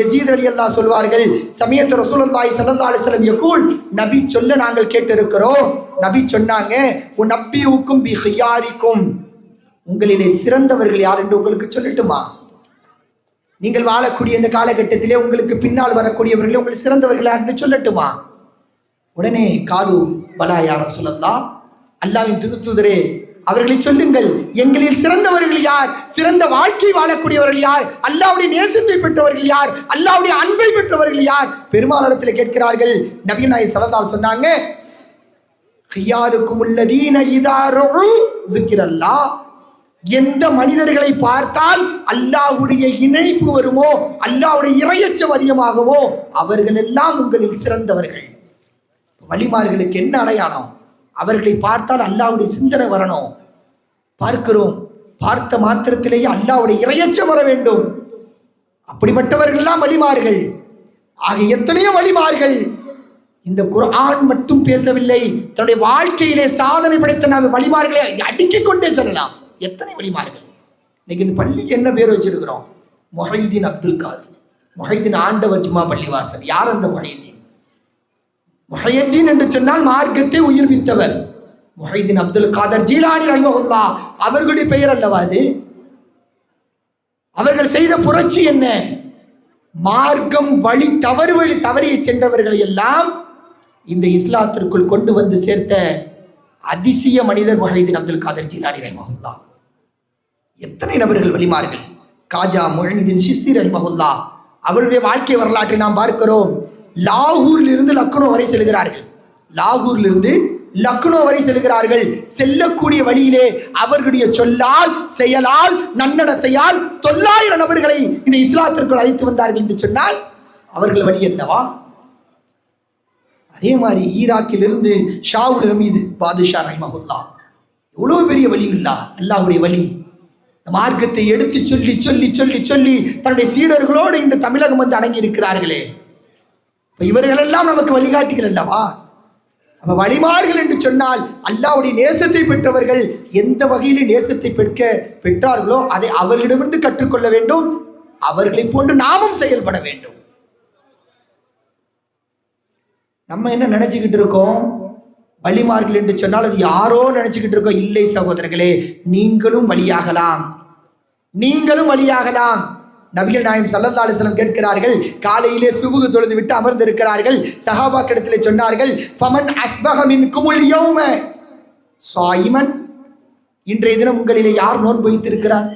எசீத் அலி அல்லா சொல்வார்கள் சமயத்து ரசூலுல்லாஹி சல்லா அலிஸ்லம் யகூல் நபி சொல்ல நாங்கள் கேட்டிருக்கிறோம். நபி சொன்னாங்க உன் நப்பியுக்கும் பி ஹியாரிக்கும். உங்களிலே சிறந்தவர்கள் யார் என்று உங்களுக்கு சொல்லட்டுமா? நீங்கள் வாழக்கூடிய இந்த காலகட்டத்திலே உங்களுக்கு பின்னால் வரக்கூடியவர்களே உங்களுக்கு சிறந்தவர்கள் யார் என்று சொல்லட்டுமா? உடனே காலு பலா யார சொல்லந்தா அல்லாவின் திருத்துதரே அவர்களை சொல்லுங்கள் எங்களில் சிறந்தவர்கள் யார்? சிறந்த வாழ்க்கை வாழக்கூடியவர்கள் யார்? அல்லாவுடைய நேசத்தை பெற்றவர்கள் யார்? அல்லாவுடைய அன்பை பெற்றவர்கள் யார்? பெருமானிடத்தில் கேட்கிறார்கள் நபிநாய் சலதால் சொன்னாங்க ஹியாருக்கும் உள்ளதீன இதாரு எந்த மனிதர்களை பார்த்தால் அல்லாஹுடைய இணைப்பு வருமோ அல்லாவுடைய இறையச்சம் அதிகமாகவோ அவர்கள் எல்லாம் உங்களில் சிறந்தவர்கள். வழிமார்களுக்கு என்ன அடையாளம்? அவர்களை பார்த்தால் அல்லாவுடைய சிந்தனை வரணும். பார்க்கிறோம். பார்த்த மாத்திரத்திலேயே அல்லாவுடைய இறையச்சம் வர வேண்டும். அப்படிப்பட்டவர்கள்லாம் வழிமார்கள் ஆக எத்தனையோ வழிமார்கள் இந்த குரான் மட்டும் பேசவில்லை. தன்னுடைய வாழ்க்கையிலே சாதனை படைத்த நாம் வழிமார்களை அடுக்கிக் கொண்டே செல்லலாம். எத்தனை வழிமார்கள் இன்னைக்கு இந்த பள்ளிக்கு என்ன பேர் வச்சிருக்கிறோம்? மொஹைதீன் அப்துல் காதர். மொஹைதீன் ஆண்டவர் ஜுமா பள்ளிவாசல். யார் அந்த மொஹைதீன்? மொஹையத்தீன் என்று சொன்னால் மார்க்கத்தை உயிர்வித்தவர் முஹைதீன் அப்துல் காதர் ஜீலானி ரஹிமஹுல்லா அவர்களுடைய பெயர் அல்லவா அது? அவர்கள் செய்த புரட்சி என்ன? மார்க்கம் வழி தவறு வழி தவறிய சென்றவர்களை எல்லாம் இந்த இஸ்லாத்திற்குள் கொண்டு வந்து சேர்த்த அதிசய மனிதர் முஹைதீன் அப்துல் காதர் ஜீலானி ரஹிமஹுல்லா எத்தனை நபர்கள் வழிமார்கள்? காஜா முஹிதீன் சிஸ்தி ரஹிமஹுல்லா அவருடைய வாழ்க்கை வரலாற்றை நாம் பார்க்கிறோம். லாகூரில் இருந்து லக்னோ வரை செல்கிறார்கள். லாகூரில் இருந்து லக்னோ வரை செல்கிறார்கள். செல்லக்கூடிய வழியிலே அவர்களுடைய சொல்லால் செயலால் நன்னடத்தையால் தொள்ளாயிரம் நபர்களை இந்த இஸ்லாத்திற்குள் அழைத்து வந்தார்கள் என்று சொன்னால் அவர்கள் வழி அல்லவா? அதே மாதிரி ஈராக்கில் இருந்து ஷாவுல் ஹமீது பாதுஷா ரஹிமகுல்லா எவ்வளவு பெரிய வழி இல்லா அல்லாவுடைய வழி. இந்த மார்க்கத்தை எடுத்து சொல்லி சொல்லி சொல்லி சொல்லி தன்னுடைய சீடர்களோடு இந்த தமிழகம் வந்து அடங்கி இருக்கிறார்களே இப்ப இவர்களெல்லாம் நமக்கு வழிகாட்டிகள் அல்லவா? அப்போ வழிமார்கள் என்று சொன்னால் அல்லாவுடைய நேசத்தை பெற்றவர்கள் எந்த வகையில் நேசத்தை பெற்க பெற்றார்களோ அதை அவர்களிடமிருந்து கற்றுக்கொள்ள வேண்டும். அவர்களை போன்று நாமும் செயல்பட வேண்டும். நம்ம என்ன நினைச்சுக்கிட்டு இருக்கோம்? வழிமார்கள் என்று சொன்னால் அது யாரோ நினைச்சுக்கிட்டு இருக்கோம். இல்லை சகோதரர்களே நீங்களும் வழியாகலாம். நீங்களும் வழியாகலாம். நபிகள் நாயம் சல்லல்லா அலிஸ்லம் கேட்கிறார்கள் காலையிலே சுபுகு தொழுது விட்டு அமர்ந்திருக்கிறார்கள். சஹாபாக்கிடத்திலே சொன்னார்கள் ஃபமன் அஸ்பகமின் குமுல் சாயிமன் இன்றைய தினம் உங்களிலே யார் நோன்பு வைத்திருக்கிறார்?